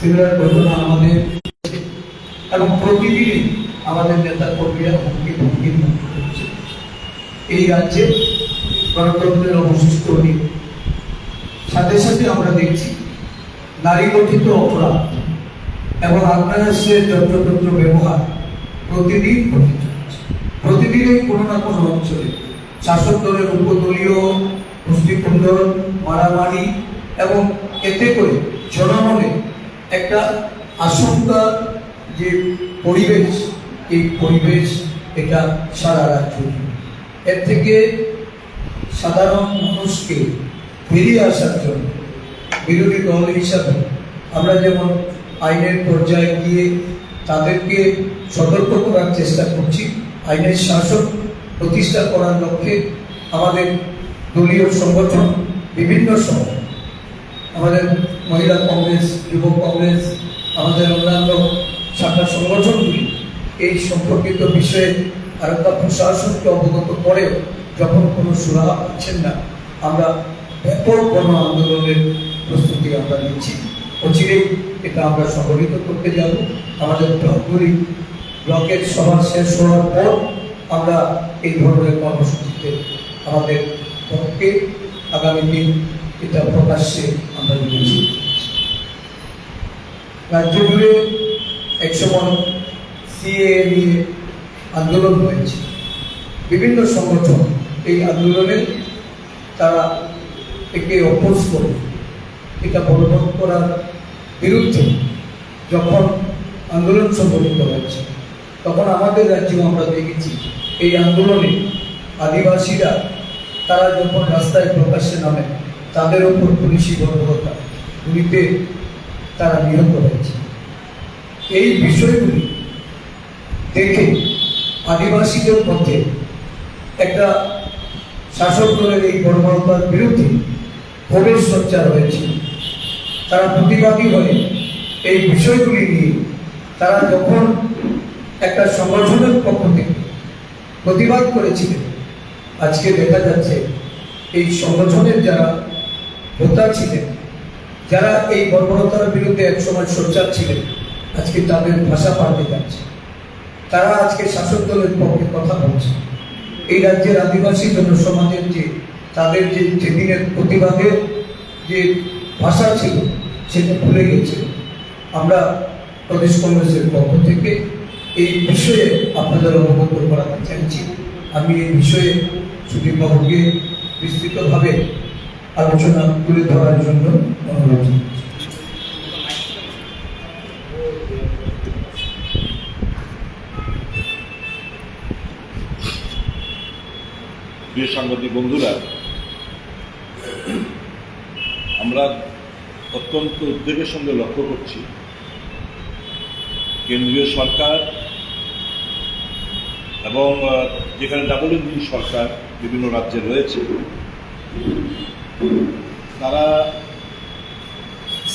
Similar ঘটনা আমাদের এবং প্রতিদিনই আমাদের নেতা কর্মীরা হুমকি হুমকির মুখে পড়ছে। এই রাজ্যে গণতন্ত্রের অবশিষ্ট নেই সাথে সাথে আমরা দেখছি নারী গঠিত অপরাধ এবং আগ্নেয়াস্ত্রের যন্ত্রতন্ত্র ব্যবহার প্রতিদিন ঘটে চলেছে প্রতিদিনই কোনো না কোনো অঞ্চলে শাসক দলের উপদলীয় মুষ্টিকুণ্ডন মারামারি এবং এতে করে জনমনে একটা আশঙ্কা যে পরিবেশ, এই পরিবেশ এটা সারা রাজ্য। এর থেকে সাধারণ মানুষকে বেরিয়ে আসার জন্য বিরোধী দল হিসাবে আমরা যেমন আইনের পর্যায়ে গিয়ে তাদেরকে সতর্ক করার চেষ্টা করছি, আইনের শাসন প্রতিষ্ঠা করার লক্ষ্যে আমাদের দলীয় সংগঠন বিভিন্ন সময় আমাদের মহিলা কংগ্রেস, যুব কংগ্রেস, আমাদের অন্যান্য শাখা সংগঠনগুলি এই সম্পর্কিত বিষয়ে আরেকটা প্রশাসনকে অবগত করেও যখন কোনো সুরাহা পাচ্ছেন না, আমরা ব্যাপক গণ আন্দোলনের প্রস্তুতি আমরা নিচ্ছি। অচিরেই এটা আমরা সংগঠিত করতে যাব। আমাদের ব্লকগুলি ব্লকের সভা শেষ হওয়ার পর আমরা এই ধরনের কর্মসূচিতে আমাদের পক্ষে আগামী দিন এটা প্রকাশ্যে আমরা নিয়েছি রাজ্য জুড়ে একসময় সিএ নিয়ে আন্দোলন হয়েছে। বিভিন্ন সংগঠন এই আন্দোলনে তারা একে অপোজ করে। এটা বলবৎ করার বিরুদ্ধে যখন আন্দোলন সংগঠিত হয়েছে, তখন আমাদের রাজ্যেও আমরা দেখেছি এই আন্দোলনে আদিবাসীরা তারা যখন রাস্তায় প্রকাশ্যে নামে তাদের উপর পুলিশি বর্বরতা গুলিতে তারা নিহত হয়েছে। এই বিষয়গুলি দেখে আদিবাসীদের মধ্যে একটা শাসক দলের এই বর্বরতার বিরুদ্ধে ক্ষোভের সঞ্চার হয়েছিল তারা প্রতিবাদী হয়ে এই বিষয়গুলি নিয়ে তারা যখন একটা সংগঠনের পক্ষ থেকে প্রতিবাদ করেছিলেন, আজকে দেখা যাচ্ছে এই সংগঠনের যারা হোতা ছিলেন। যারা এই বর্বরতার বিরুদ্ধে একসময় সোচ্চার ছিলেন আজকে তাদের ভাষা পাল্টে যাচ্ছে। তারা আজকে শাসক দলের পক্ষে কথা বলছে। এই রাজ্যের আদিবাসী জনসমাজের যে, তাদের যে যেদিনের প্রতিবাদের যে ভাষা ছিল, সেটা ভুলে গেছে। আমরা প্রদেশ কংগ্রেসের পক্ষ থেকে এই বিষয়ে আপনাদের অবগত করাতে চাইছি। আমি এই বিষয়ে সুদীপবাবুকে বিস্তৃতভাবে আলোচনা তুলে ধরার জন্য অনুরোধ। সাংবাদিক বন্ধুরা, আমরা অত্যন্ত উদ্বেগের সঙ্গে লক্ষ্য করছি, কেন্দ্রীয় সরকার এবং যেখানে ডাবল ইঞ্জিন সরকার বিভিন্ন রাজ্যে রয়েছে তারা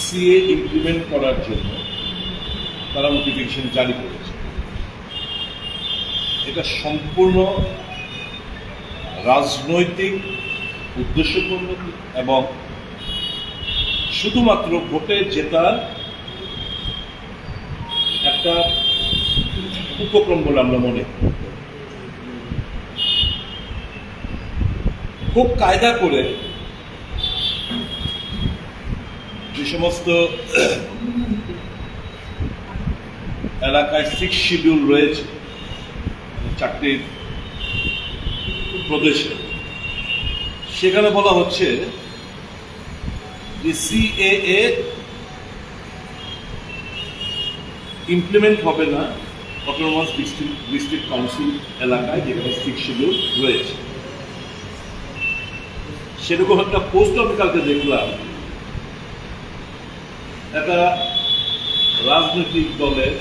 সিএ ইমপ্লিমেন্ট করার জন্য তারা নোটিফিকেশন জারি করেছে। এটা সম্পূর্ণ রাজনৈতিক, উদ্দেশ্যপূর্ণ এবং শুধুমাত্র ভোটে জেতার একটা উপক্রম বলে আমরা মনে খুব কায়দা করে যে সমস্ত এলাকায় সিক্স শিডিউল রয়েছে চারটি প্রদেশে, সেখানে বলা হচ্ছে যে সিএএ ইমপ্লিমেন্ট হবে না অটোনমাস ডিস্ট্রিক্ট ডিস্ট্রিক্ট কাউন্সিল এলাকায় যেখানে সিক্স শিডিউল রয়েছে। সেরকম একটা পোস্ট আমি কালকে দেখলাম। একটা রাজনৈতিক দলের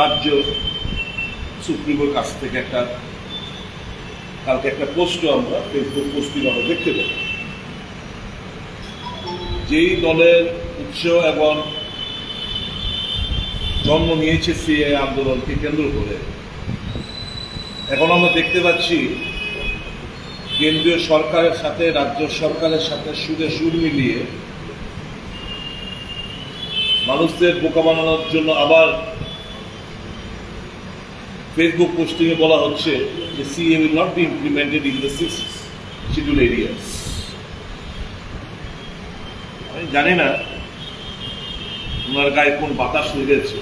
রাজ্য সুপ্রিমোর কাছ থেকে একটা, কালকে একটা পোস্টও আমরা ফেসবুক পোস্টিং আমরা দেখতে পাই। যেই দলের উৎস এবং জন্ম নিয়েছে সিএ আন্দোলনকে কেন্দ্র করে, এখন আমরা দেখতে পাচ্ছি কেন্দ্রীয় সরকারের সাথে, রাজ্য সরকারের সাথে সুরে সুর মিলিয়ে মানুষদের বোকা বানানোর জন্য আবার ফেসবুক পোস্টিংয়ে বলা হচ্ছে যে CA will not be implemented in the six schedule areas আমি জানি না ওনার গায়ে কোন বাতাস লেগেছে।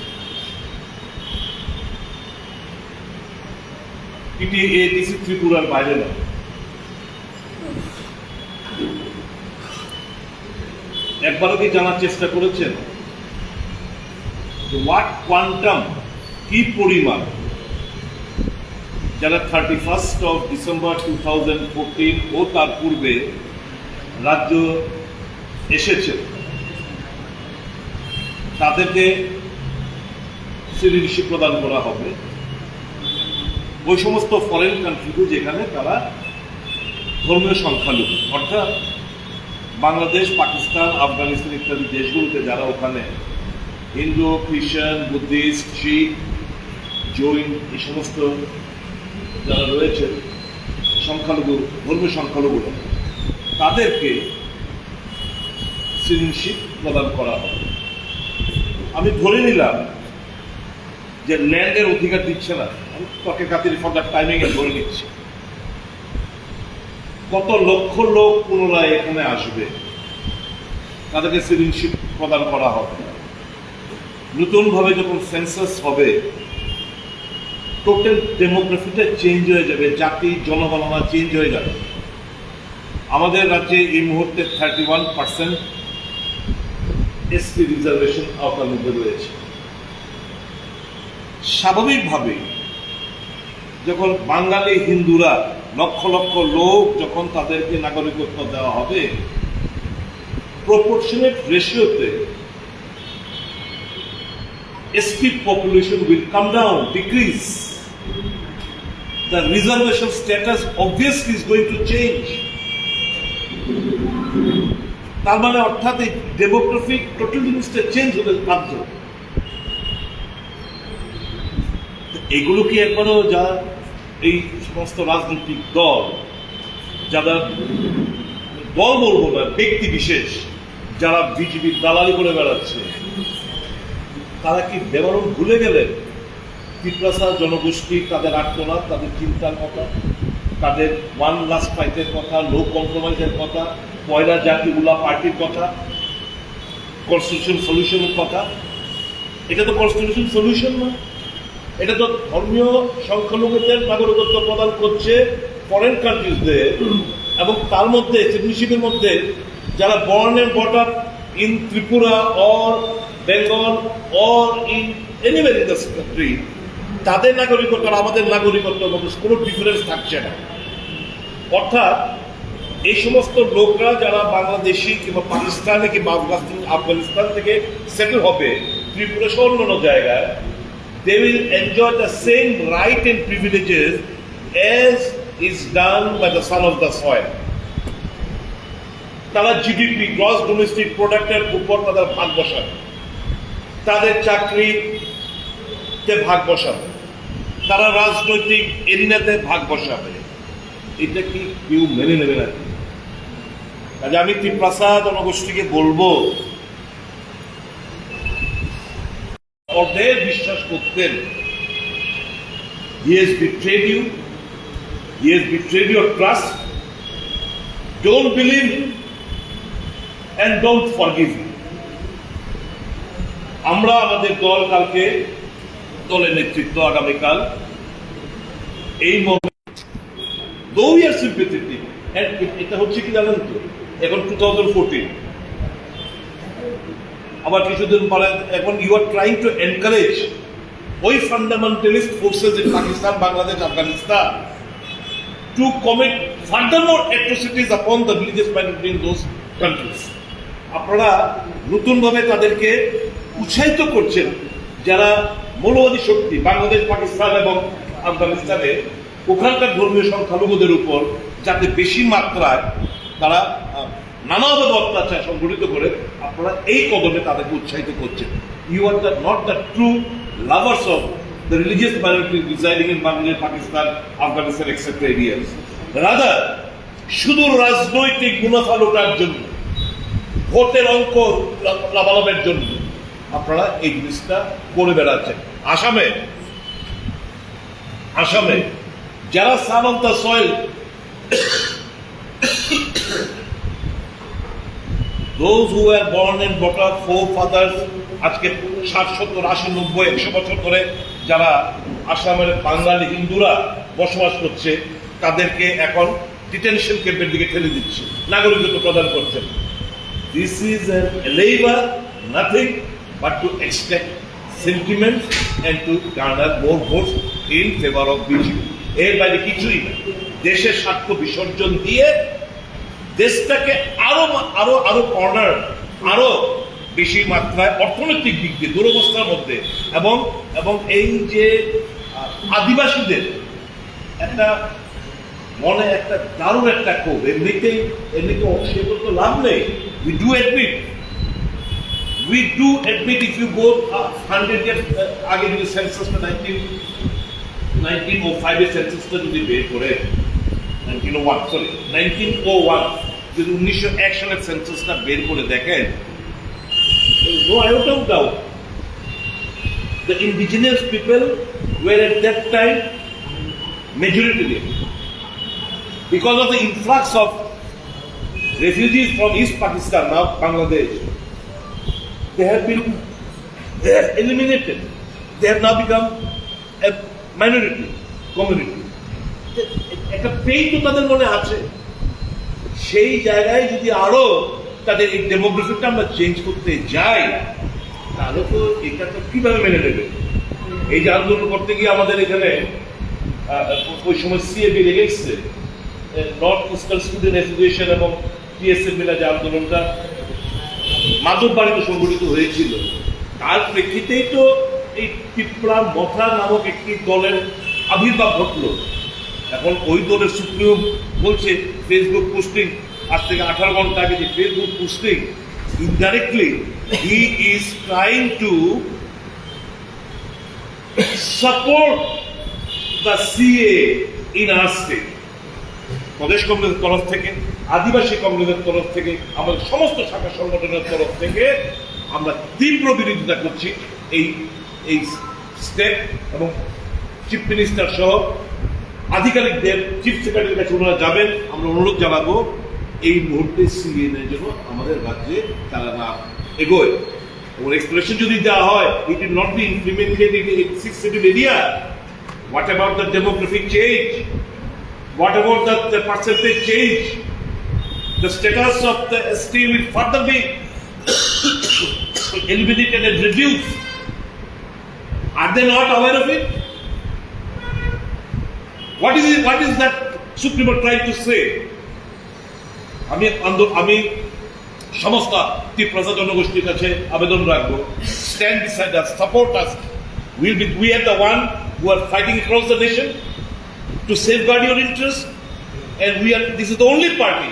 এটি এডিসি ত্রিপুরার বাইরে না। একবারও কি জানার চেষ্টা করেছেন? হোয়াট কোয়ান্টাম কি পরিমাণ? যারা thirty first of December two thousand fourteen ও তার পূর্বে রাজ্য এসেছে, তাদেরকে সিটিজেনশিপ প্রদান করা হবে। ওই সমস্ত ফরেন কান্ট্রিতে যেখানে তারা ধর্মীয় সংখ্যালঘু, অর্থাৎ বাংলাদেশ, পাকিস্তান, আফগানিস্তান ইত্যাদি দেশগুলোতে যারা ওখানে হিন্দু, খ্রিস্টান, বুদ্ধিস্ট, শিখ, জৈন এই সমস্ত যারা রয়েছে সংখ্যালঘু, ধর্মীয় সংখ্যালঘু তাদেরকে সিটিজেনশিপ প্রদান করা হবে আমি ধরে নিলাম যে ল্যান্ডের অধিকার দিচ্ছে না। আমি তকে কাতির ফর দ্য টাইমিং এ ধরে নিচ্ছি। কত লক্ষ লোক পুনরায় এখানে আসবে, তাদেরকে সিটিজেনশিপ প্রদান করা হবে। নতুনভাবে যখন সেন্সাস হবে টোটাল ডেমোগ্রাফিটা চেঞ্জ হয়ে যাবে, জাতি, জনগণনা চেঞ্জ হয়ে যাবে। আমাদের রাজ্যে এই মুহূর্তে thirty one percent ST reservation আওতার মধ্যে রয়েছে। স্বাভাবিকভাবে যখন বাঙালি হিন্দুরা লক্ষ লক্ষ লোক যখন তাদেরকে নাগরিকত্ব দেওয়া হবে প্রপোর্শনেট রেশিওতে ST population will come down, decrease. The reservation status obviously is going to change. তার মানে অর্থাৎ এই ডেমোগ্রাফিক টোটাল জিনিসটা চেঞ্জ হতে বাধ্য এগুলো কি একবারও যা এই সমস্ত রাজনৈতিক দল যারা দল বলব না ব্যক্তি বিশেষ যারা বিজেপির দালালি করে বেড়াচ্ছে তারা কি বেমারণ ভুলে গেলেন পিপ্রাসা জনগোষ্ঠী, তাদের আত্মনাথ তাদের চিন্তার কথা, তাদের ওয়ান লাস্ট ফাইটের কথা লো কম্প্রোমাইজের কথা, পয়লা জাতি উলা পার্টির কথা, কনস্টিটিউশন সলিউশনের কথা? এটা তো কনস্টিটিউশন সলিউশন না। এটা তো ধর্মীয় সংখ্যালঘুদের নাগরিকত্ব প্রদান করছে ফরেন কান্ট্রিজদের এবং তার মধ্যে সিটিজেনশিপের মধ্যে, যারা বর্ণের and brought up in Tripura or Bengal or in anywhere in the country তাদের নাগরিকত্ব আর আমাদের নাগরিকত্বের মধ্যে কোনো ডিফারেন্স থাকছে না অর্থাৎ, এই সমস্ত লোকরা যারা বাংলাদেশি কিংবা পাকিস্তানে কিংবা আফগানিস্তান আফগানিস্তান থেকে সেটেল হবে, ত্রিপুরা সহ অন্যান্য জায়গায়, they will enjoy the same right and privileges as is done by the son of the soil. তারা জিডিপি গ্রস ডোমেস্টিক প্রোডাক্টের উপর তাদের ভাগ বসাবে তাদের চাকরিতে ভাগ বসাবে। তারা রাজনৈতিক এরিনাতে ভাগ বসাবে। এটা কি কেউ মেনে নেবে না কাজে আমি ত্রিপ্রাসা জনগোষ্ঠীকে বলব, অর্ধেক বিশ্বাস করতেন has betrayed you he has betrayed your trust, don't believe him and don't forgive him আমরা আমাদের দল কালকে দলের নেতৃত্ব আগামীকাল এই দো ইয়ার সিম্পেথেটিক এটা হচ্ছে কি জানেন তো? এখন টু থাউজেন্ড ফোরটিন আবার কিছুদিন পরে এখন you are trying to encourage ওই fundamentalist forces in Pakistan Bangladesh Afghanistan to commit furthermore atrocities upon the religious minority in those countries আপনারা নতুনভাবে তাদেরকে উৎসাহিত করছেন যারা মৌলবাদী শক্তি, বাংলাদেশ, পাকিস্তান এবং আফগানিস্তানে ওখানকার ধর্মীয় সংখ্যালঘুদের উপর যাতে বেশি মাত্রায় তারা নানাভাবে অত্যাচার সংগঠিত করে, আপনারা এই কদমে তাদেরকে উৎসাহিত করছেন। You are the not the true lovers of the religious minority residing in Bangladesh Pakistan Afghanistan except areas rather শুধু রাজনৈতিক মুনাফা লোটার জন্য, ভোটের অঙ্ক লাভালাভের জন্য আপনারা এই জিনিসটা করে বেড়াচ্ছেন। আসামে আসামে যারা son of the soil those who were born and brought up forefathers, আজকে ষাট, সত্তর, আশি, নব্বই, একশো বছর ধরে যারা আসামের বাঙালি হিন্দুরা বসবাস করছে, তাদেরকে এখন ডিটেনশন ক্যাম্পের দিকে ঠেলে দিচ্ছে, নাগরিকত্ব প্রদান করছেন this is an labour nothing but to extract sentiment and to garner more vote in favour of BJP এর বাইরে কিছুই না। দেশের স্বার্থ বিসর্জন দিয়ে দেশটাকে আরও আরও আরও কর্নার আরও বেশি মাত্রায় অর্থনৈতিক দিক দিয়ে, দুরবস্থার মধ্যে এবং এবং এই যে আদিবাসীদের একটা মনে একটা দারুণ একটা ক্ষোভ। এমনিতেই, এমনিতে সেগুলো তো লাভ নেই। We do admit we do admit if you go hundred year আগে যদি সেন্সাসটা নাইনটিন নাইনটিন ও ফাইভের সেন্সাসটা যদি বের করে nineteen O one sorry nineteen O one যদি উনিশশো এক সালের সেন্সাসটা বের করে দেখেন no of doubt the indigenous people were at that time majority there. because of the influx of refugees from East Pakistan, now Bangladesh, they have been, they have eliminated. They have now become a minority, community. একটা পেই তো তাদের মনে আছে সেই জায়গায় যদি আরও তাদের এই ডেমোগ্রাফিটা আমরা চেঞ্জ করতে যাই, তাহলে তো এটা তো কীভাবে মেনে নেবে এই যে আন্দোলন করতে গিয়ে আমাদের এখানে ওই সময় সিএবি লেগে এসছে নর্থ ইস্টার্ন স্টুডেন্ট অ্যাসোসিয়েশন এবং টিএসএ মিলা যে আন্দোলনটা মাধব বাড়িতে সংগঠিত হয়েছিল। তার প্রেক্ষিতেই তো এই পিপড়া মথা নামক একটি দলের আবির্ভাব ঘটলো। এখন ওই দলের সুপ্রিয় বলছে ফেসবুক পোস্টিং আজ থেকে আঠারো ঘণ্টা আগে যে Facebook posting indirectly he is trying to support the CA in our state প্রদেশ কংগ্রেসের তরফ থেকে আদিবাসী কংগ্রেসের তরফ থেকে, আমাদের সমস্ত শাখা সংগঠনের তরফ থেকে আমরা তীব্র বিরোধিতা করছি এই এই স্টেপ এবং চিফ মিনিস্টার সহ আধিকারিকদের, চিফ সেক্রেটারির কাছে ওনারা যাবেন। আমরা অনুরোধ জানাব, এই মুহূর্তে সিএনএর জন্য আমাদের রাজ্যে তারা না এগোয়। এবং এক্সপ্রেশন যদি দেওয়া হয় it will not be implemented in six area what about the demographic change What about the percentage change? The status of the ST will further be eliminated and reduced. Are they not aware of it? What is it, what is that Supreme Court trying to say? আমি আমি সমস্ত তীব্রতা জনগোষ্ঠীর কাছে আবেদন রাখব stand beside us support us will be we are the one who are fighting across the nation to safeguard your interests, and we are. This is the only party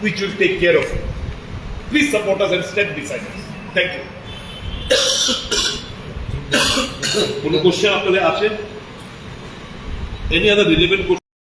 which will take care of it. Please support us and stand beside us. Thank you. কোনো question আপনাদের আছে any other relevant